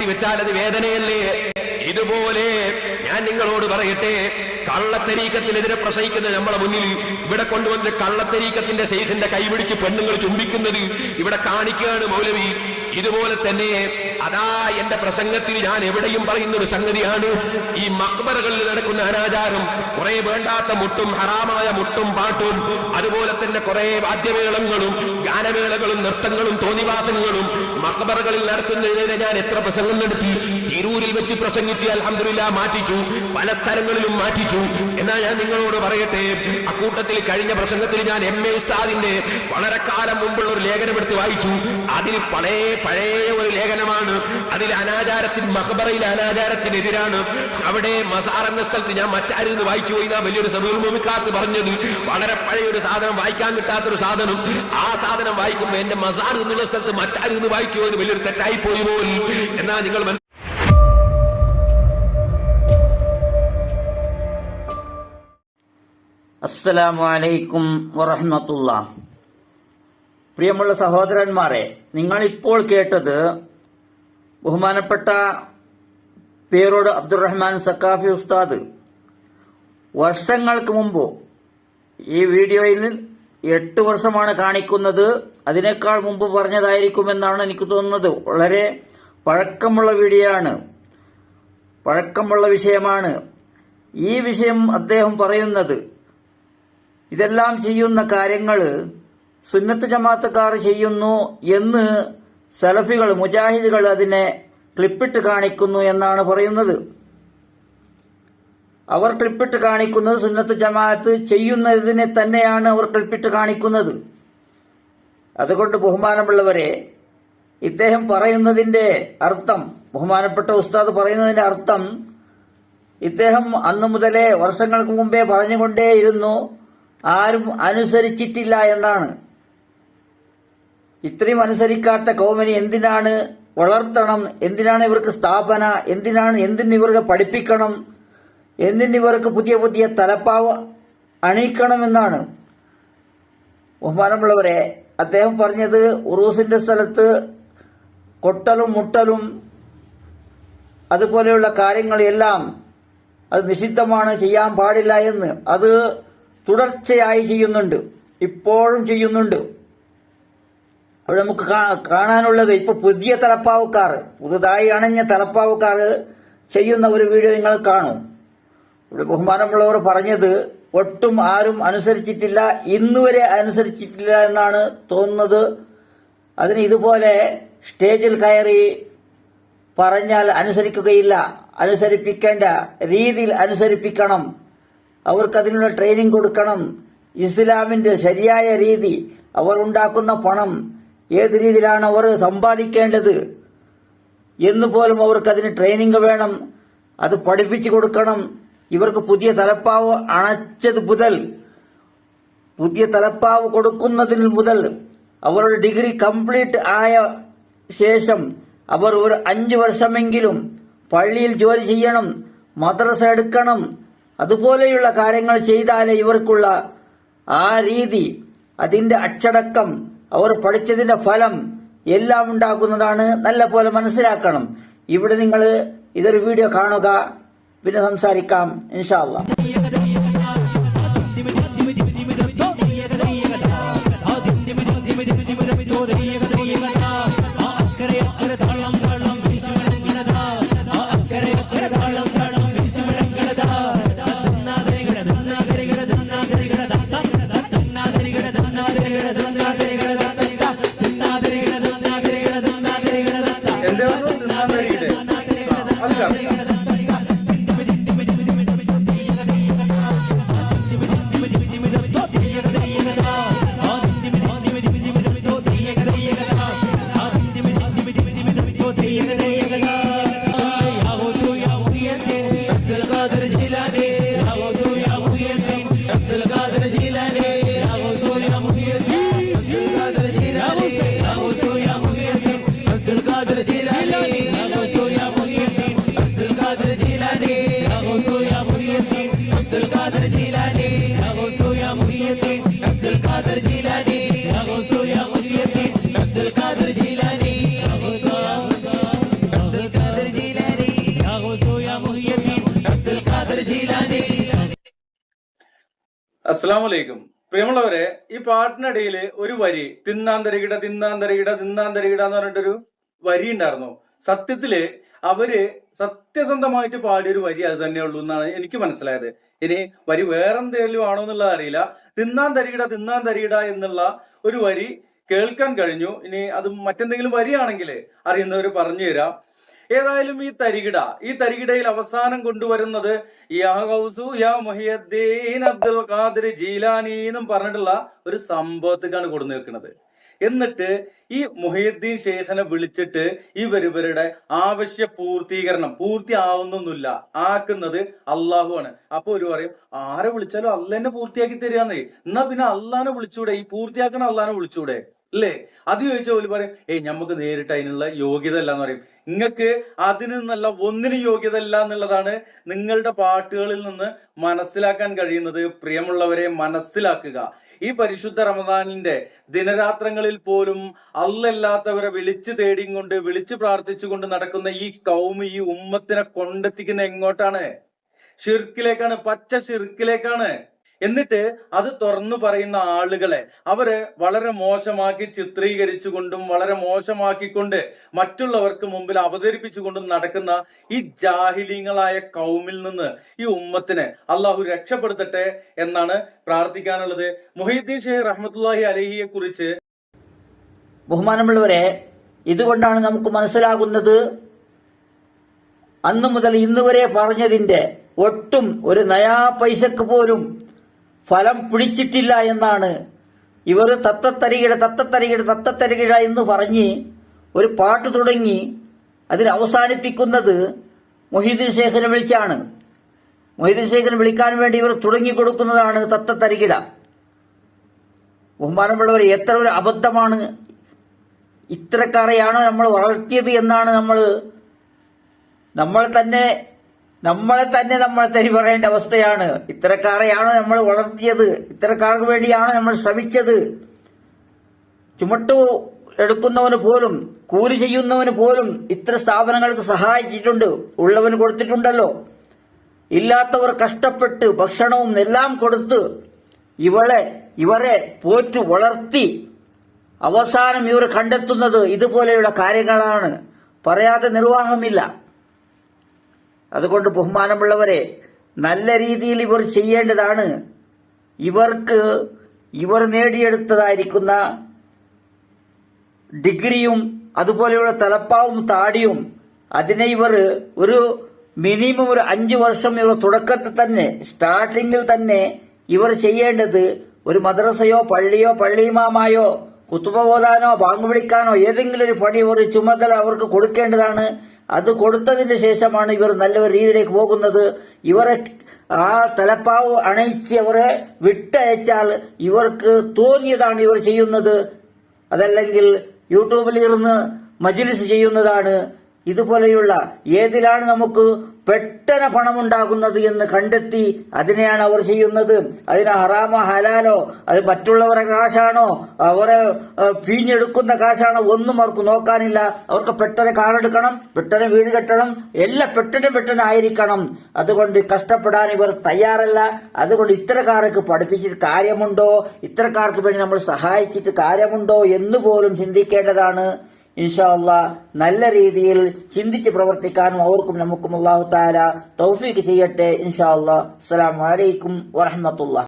വെച്ചാൽ അത് വേദനയല്ലേ? ഇതുപോലെ ഞാൻ നിങ്ങളോട് പറയട്ടെ കള്ളത്തരീക്കത്തിനെതിരെ പ്രസംഗിക്കുന്ന നമ്മളെ മുന്നിൽ ഇവിടെ കൊണ്ടുവന്ന കള്ളത്തരീക്കത്തിന്റെ ശൈഖിന്റെ കൈപിടിച്ച് പെണ്ണുങ്ങൾ ചുംബിക്കുന്നത് ഇവിടെ കാണിക്കുകയാണ് മൗലവി. ഇതുപോലെ തന്നെ അതാ എന്റെ പ്രസംഗത്തിൽ ഞാൻ എവിടെയും പറയുന്ന ഒരു സംഗതിയാണ്. ഈ മക്ബറകളിൽ നടക്കുന്ന അനാചാരം കുറെ വേണ്ടാത്ത മുട്ടും ഹറാമായ മുട്ടും പാട്ടും അതുപോലെ തന്നെ കുറെ വാദ്യമേളങ്ങളും ഗാനമേളകളും നൃത്തങ്ങളും തോന്നിവാസങ്ങളും മക്ബറകളിൽ നടത്തുന്നതിനെ ഞാൻ എത്ര പ്രസംഗം നടത്തി? തിരൂരിൽ വെച്ച് പ്രസംഗിച്ച് അലഹമില്ല മാറ്റിച്ചു പല സ്ഥലങ്ങളിലും മാറ്റിച്ചു. എന്നാൽ ഞാൻ നിങ്ങളോട് പറയട്ടെ അക്കൂട്ടത്തിൽ കഴിഞ്ഞ പ്രസംഗത്തിൽ ഞാൻ എം എ ഉസ്താദിന്റെ വളരെ കാലം മുമ്പുള്ള ഒരു ലേഖനം എടുത്ത് വായിച്ചു. അതിൽ പഴയ പഴയ ഒരു ലേഖനമാണ്. അതിൽ അനാചാരത്തിന് മഹബറയിൽ അനാചാരത്തിനെതിരാണ് അവിടെ മസാർ എന്ന സ്ഥലത്ത് ഞാൻ മറ്റാരിൽ നിന്ന് വായിച്ചു പോയി ഞാൻ വലിയൊരു സമൂഹമിക്കാത്ത് പറഞ്ഞത്. വളരെ പഴയ ഒരു സാധനം വായിക്കാൻ കിട്ടാത്തൊരു സാധനം. ആ സാധനം വായിക്കുമ്പോൾ എന്റെ മസാർ എന്നുള്ള സ്ഥലത്ത് മറ്റാരിൽ നിന്ന് വായിച്ചു പോയത് വലിയൊരു തെറ്റായി പോയി പോലും. എന്നാൽ നിങ്ങൾ അസ്സലാമു അലൈക്കും വറഹ്മത്തുള്ള. പ്രിയമുള്ള സഹോദരന്മാരെ നിങ്ങൾ ഇപ്പോൾ കേട്ടത് ബഹുമാനപ്പെട്ട പേരോട് അബ്ദുറഹ്മാൻ സക്കാഫി ഉസ്താദ് വർഷങ്ങൾക്ക് മുമ്പ് ഈ വീഡിയോയിൽ എട്ട് വർഷമാണ് കാണിക്കുന്നത്. അതിനേക്കാൾ മുമ്പ് പറഞ്ഞതായിരിക്കുമെന്നാണ് എനിക്ക് തോന്നുന്നത്. വളരെ പഴക്കമുള്ള വീഡിയോ ആണ് പഴക്കമുള്ള വിഷയമാണ്. ഈ വിഷയം അദ്ദേഹം പറയുന്നത് ഇതെല്ലാം ചെയ്യുന്ന കാര്യങ്ങൾ സുന്നത്ത് ജമാത്തക്കാർ ചെയ്യുന്നു എന്ന് സലഫികൾ മുജാഹിദുകൾ അതിനെ ക്ലിപ്പിട്ട് കാണിക്കുന്നു എന്നാണ് പറയുന്നത്. അവർ ക്ലിപ്പിട്ട് കാണിക്കുന്നത് സുന്നത്ത് ജമാഅത്ത് ചെയ്യുന്നതിനെ തന്നെയാണ് അവർ ക്ലിപ്പിട്ട് കാണിക്കുന്നത്. അതുകൊണ്ട് ബഹുമാനമുള്ളവരെ ഇദ്ദേഹം പറയുന്നതിന്റെ അർത്ഥം ബഹുമാനപ്പെട്ട ഉസ്താദ് പറയുന്നതിന്റെ അർത്ഥം ഇദ്ദേഹം അന്നു മുതലേ വർഷങ്ങൾക്ക് മുമ്പേ പറഞ്ഞുകൊണ്ടേയിരുന്നു. ആരും അനുസരിച്ചിട്ടില്ല എന്നാണ്. ഇത്രയും അനുസരിക്കാത്ത കൗമിനെ എന്തിനാണ് വളർത്തണം? എന്തിനാണ് ഇവർക്ക് സ്ഥാപന? എന്തിനാണ് എന്തിന് ഇവർക്ക് പഠിപ്പിക്കണം? എന്തിന് ഇവർക്ക് പുതിയ പുതിയ തലപ്പാവ് അണിയിക്കണമെന്നാണ്. ബഹുമാനമുള്ളവരെ അദ്ദേഹം പറഞ്ഞത് ഉറൂസിന്റെ സ്ഥലത്ത് കൊട്ടലും മുട്ടലും അതുപോലെയുള്ള കാര്യങ്ങളെല്ലാം അത് നിഷിദ്ധമാണ് ചെയ്യാൻ പാടില്ല എന്ന്. അത് തുടർച്ചയായി ചെയ്യുന്നുണ്ട്. ഇപ്പോഴും ചെയ്യുന്നുണ്ട്. അവിടെ നമുക്ക് കാണാനുള്ളത് ഇപ്പൊ പുതിയ തലപ്പാവുക്കാർ പുതുതായി അണഞ്ഞ തലപ്പാവുക്കാർ ചെയ്യുന്ന ഒരു വീഡിയോ നിങ്ങൾ കാണും. ഇവിടെ ബഹുമാനമുള്ളവർ പറഞ്ഞത് ഒട്ടും ആരും അനുസരിച്ചിട്ടില്ല ഇന്നുവരെ അനുസരിച്ചിട്ടില്ല എന്നാണ് തോന്നുന്നത്. അതിന് ഇതുപോലെ സ്റ്റേജിൽ കയറി പറഞ്ഞാൽ അനുസരിക്കുകയില്ല അനുസരിപ്പിക്കേണ്ട രീതിയിൽ അനുസരിപ്പിക്കണം. അവർക്ക് അതിനുള്ള ട്രെയിനിങ് കൊടുക്കണം. ഇസ്ലാമിന്റെ ശരിയായ രീതി അവർ ഉണ്ടാക്കുന്ന പണം ഏത് രീതിയിലാണ് അവർ സമ്പാദിക്കേണ്ടത് എന്ന് പോലും അവർക്ക് അതിന് ട്രെയിനിങ് വേണം. അത് പഠിപ്പിച്ചു കൊടുക്കണം. ഇവർക്ക് പുതിയ തലപ്പാവ് അണച്ചത് മുതൽ പുതിയ തലപ്പാവ് കൊടുക്കുന്നതിന് മുതൽ അവരുടെ ഡിഗ്രി കംപ്ലീറ്റ് ആയ ശേഷം അവർ ഒരു അഞ്ചു വർഷമെങ്കിലും പള്ളിയിൽ ജോലി ചെയ്യണം മദ്രസ എടുക്കണം അതുപോലെയുള്ള കാര്യങ്ങൾ ചെയ്താലേ ഇവർക്കുള്ള ആ രീതി അതിന്റെ അച്ചടക്കം അവർ പഠിച്ചതിന്റെ ഫലം എല്ലാം ഉണ്ടാകുന്നതാണ് നല്ല പോലെ മനസ്സിലാക്കണം. ഇവിടെ നിങ്ങൾ ഇതൊരു വീഡിയോ കാണുക പിന്നെ സംസാരിക്കാം ഇൻഷാല്ല കളിക്കരുതം കളി അസ്സാമലൈക്കും അബ്ദുൽ അബ്ദുൽ അബ്ദുൽ അബ്ദുൽ അസ്സലാമു അലൈക്കും പ്രിയമുള്ളവരെ ഈ പാട്ടിനിടയിൽ ഒരു വരി തിന്നാന്തരകിട തിന്നാന്തരകിട തിന്നാന്തരകിട എന്ന് പറഞ്ഞിട്ടൊരു വരി ഉണ്ടായിരുന്നു. സത്യത്തിൽ അവർ സത്യസന്ധമായിട്ട് പാടിയൊരു വരി അത് തന്നെ ഉള്ളൂ എന്നാണ് എനിക്ക് മനസ്സിലായത്. ഇനി വരി വേറെന്തെങ്കിലും ആണോ എന്നുള്ളത് അറിയില്ല. തിന്നാൻ തരികിട തിന്നാൻ തരികിട എന്നുള്ള ഒരു വരി കേൾക്കാൻ കഴിഞ്ഞു. ഇനി അത് മറ്റെന്തെങ്കിലും വരിയാണെങ്കിൽ അറിയുന്നവർ പറഞ്ഞു തരാം. ഏതായാലും ഈ തരികിട ഈ തരികിടയിൽ അവസാനം കൊണ്ടുവരുന്നത് യാ യാ അബ്ദുൽ ഖാദിർ ജീലാനി എന്നും പറഞ്ഞിട്ടുള്ള ഒരു സംഭവത്തേക്കാണ് കൊടു നിൽക്കുന്നത് എന്നിട്ട് ഈ മുഹീദ്ദീൻ ഷെയ്ഖിനെ വിളിച്ചിട്ട് ഇവരിവരുടെ ആവശ്യ പൂർത്തീകരണം പൂർത്തിയാവുന്നൊന്നുമില്ല. ആക്കുന്നത് അള്ളാഹു ആണ്. അപ്പൊ ഒരു പറയും ആരെ വിളിച്ചാലും അല്ലെന്നെ പൂർത്തിയാക്കി തരികയെന്നേ. എന്നാ പിന്നെ അള്ളാനെ വിളിച്ചൂടെ? ഈ പൂർത്തിയാക്കണ അള്ളാനെ വിളിച്ചൂടെ? അല്ലേ അത് ചോദിച്ചാൽ ഓൽ പറയും ഏയ് നമുക്ക് നേരിട്ട് അതിനുള്ള യോഗ്യത അല്ല എന്ന് പറയും. നിങ്ങൾക്ക് അതിന് നിന്നല്ല ഒന്നിനും യോഗ്യത അല്ല എന്നുള്ളതാണ് നിങ്ങളുടെ പാട്ടുകളിൽ നിന്ന് മനസ്സിലാക്കാൻ കഴിയുന്നത് പ്രിയമുള്ളവരെ മനസ്സിലാക്കുക. ഈ പരിശുദ്ധ റമദാനിന്റെ ദിനരാത്രങ്ങളിൽ പോലും അല്ലല്ലാത്തവരെ വിളിച്ചു തേടിയും കൊണ്ട് വിളിച്ചു പ്രാർത്ഥിച്ചുകൊണ്ട് നടക്കുന്ന ഈ കൗമ ഈ ഉമ്മത്തിനെ കൊണ്ടെത്തിക്കുന്ന എങ്ങോട്ടാണ്? ഷിർക്കിലേക്കാണ് പച്ച ഷിർക്കിലേക്കാണ് എന്നിട്ട് അത് തുറന്നു പറയുന്ന ആളുകളെ അവരെ വളരെ മോശമാക്കി ചിത്രീകരിച്ചു കൊണ്ടും വളരെ മോശമാക്കിക്കൊണ്ട് മറ്റുള്ളവർക്ക് മുമ്പിൽ അവതരിപ്പിച്ചുകൊണ്ടും നടക്കുന്ന ഈ ജാഹിലീങ്ങളായ കൗമിൽ നിന്ന് ഈ ഉമ്മത്തിനെ അള്ളാഹു രക്ഷപ്പെടുത്തട്ടെ എന്നാണ് പ്രാർത്ഥിക്കാനുള്ളത്. മുഹീദ്ദീൻ ഷെയ്ഖ് റഹ്മത്തുല്ലാഹി അലഹിയെ കുറിച്ച് ബഹുമാനമുള്ളവരെ ഇതുകൊണ്ടാണ് നമുക്ക് മനസ്സിലാകുന്നത് അന്നു മുതൽ ഇന്നുവരെ പറഞ്ഞതിന്റെ ഒട്ടും ഒരു നയാ പൈസക്ക് പോലും ഫലം പിടിച്ചിട്ടില്ല എന്നാണ്. ഇവർ തത്തത്തരികിട തത്തത്തരികിട തത്തത്തരികിട എന്ന് പറഞ്ഞ് ഒരു പാട്ട് തുടങ്ങി അതിൽ അവസാനിപ്പിക്കുന്നത് മൊഹീദ്ദീൻ ശേഖരനെ വിളിച്ചാണ്. മൊഹീദ്ദീൻ ശേഖരനെ വിളിക്കാൻ വേണ്ടി ഇവർ തുടങ്ങിക്കൊടുക്കുന്നതാണ് തത്തത്തരികിട ബഹുമാനമുള്ളവർ എത്ര ഒരു അബദ്ധമാണ് ഇത്രക്കാരെയാണ് നമ്മൾ വളർത്തിയത് എന്നാണ് നമ്മൾ നമ്മൾ തന്നെ നമ്മളെ തന്നെ നമ്മൾ തെരി പറയേണ്ട അവസ്ഥയാണ്. ഇത്തരക്കാരെയാണോ നമ്മൾ വളർത്തിയത്? ഇത്തരക്കാർക്ക് വേണ്ടിയാണോ നമ്മൾ ശ്രമിച്ചത്? ചുമട്ടു എടുക്കുന്നവന് പോലും കൂലി ചെയ്യുന്നവന് പോലും ഇത്തരം സ്ഥാപനങ്ങൾക്ക് സഹായിച്ചിട്ടുണ്ട് ഉള്ളവന് കൊടുത്തിട്ടുണ്ടല്ലോ. ഇല്ലാത്തവർ കഷ്ടപ്പെട്ട് ഭക്ഷണവും എല്ലാം കൊടുത്ത് ഇവളെ ഇവരെ പോറ്റു വളർത്തി അവസാനം ഇവർ കണ്ടെത്തുന്നത് ഇതുപോലെയുള്ള കാര്യങ്ങളാണ്. പറയാതെ നിർവാഹമില്ല. അതുകൊണ്ട് ബഹുമാനമുള്ളവരെ നല്ല രീതിയിൽ ഇവർ ചെയ്യേണ്ടതാണ്. ഇവർക്ക് ഇവർ നേടിയെടുത്തതായിരിക്കുന്ന ഡിഗ്രിയും അതുപോലെയുള്ള തലപ്പാവും താടിയും അതിനെ ഇവർ ഒരു മിനിമം ഒരു അഞ്ചു വർഷം ഇവർ തുടക്കത്തിൽ തന്നെ സ്റ്റാർട്ടിങ്ങിൽ തന്നെ ഇവർ ചെയ്യേണ്ടത് ഒരു മദ്രസയോ പള്ളിയോ പള്ളിമാമായോ കുത്തുബ ഓതാനോ ബാങ്ക് വിളിക്കാനോ ഏതെങ്കിലും ഒരു പണി ഒരു ചുമതല അവർക്ക് കൊടുക്കേണ്ടതാണ്. അത് കൊടുത്തതിന് ശേഷമാണ് ഇവർ നല്ല രീതിയിലേക്ക് പോകുന്നത്. ഇവരെ ആ തലപ്പാവ് അണയിച്ച് അവരെ വിട്ടയച്ചാൽ ഇവർക്ക് തോന്നിയതാണ് ഇവർ ചെയ്യുന്നത്. അതല്ലെങ്കിൽ യൂട്യൂബിൽ ഇരുന്ന് മജിലിസ് ചെയ്യുന്നതാണ് ഇതുപോലെയുള്ള ഏതിലാണ് നമുക്ക് പെട്ടെന്ന് പണമുണ്ടാകുന്നത് എന്ന് കണ്ടെത്തി അതിനെയാണ് അവർ ചെയ്യുന്നത്? അതിന് ഹറാമോ ഹലാലോ? അത് മറ്റുള്ളവരുടെ കാശാണോ? അവരെ പിഞ്ഞെടുക്കുന്ന കാശാണോ? ഒന്നും അവർക്ക് നോക്കാനില്ല. അവർക്ക് പെട്ടെന്ന് കാറെടുക്കണം പെട്ടെന്ന് വീട് കെട്ടണം എല്ലാം പെട്ടെന്ന് പെട്ടെന്ന് ആയിരിക്കണം. അതുകൊണ്ട് കഷ്ടപ്പെടാൻ ഇവർ തയ്യാറല്ല. അതുകൊണ്ട് ഇത്തരക്കാർക്ക് പഠിപ്പിച്ചിട്ട് കാര്യമുണ്ടോ? ഇത്തരക്കാർക്ക് വേണ്ടി നമ്മൾ സഹായിച്ചിട്ട് കാര്യമുണ്ടോ എന്ന് പോലും ചിന്തിക്കേണ്ടതാണ്. ഇൻഷാ അള്ളാ നല്ല രീതിയിൽ ചിന്തിച്ച് പ്രവർത്തിക്കാനും അവർക്കും നമുക്കും അള്ളാഹു താല തൗഫീക്ക് ചെയ്യട്ടെ ഇൻഷാല്ല അസ്സാം അസ്സലാമു അലൈക്കും വറഹമത്തുള്ള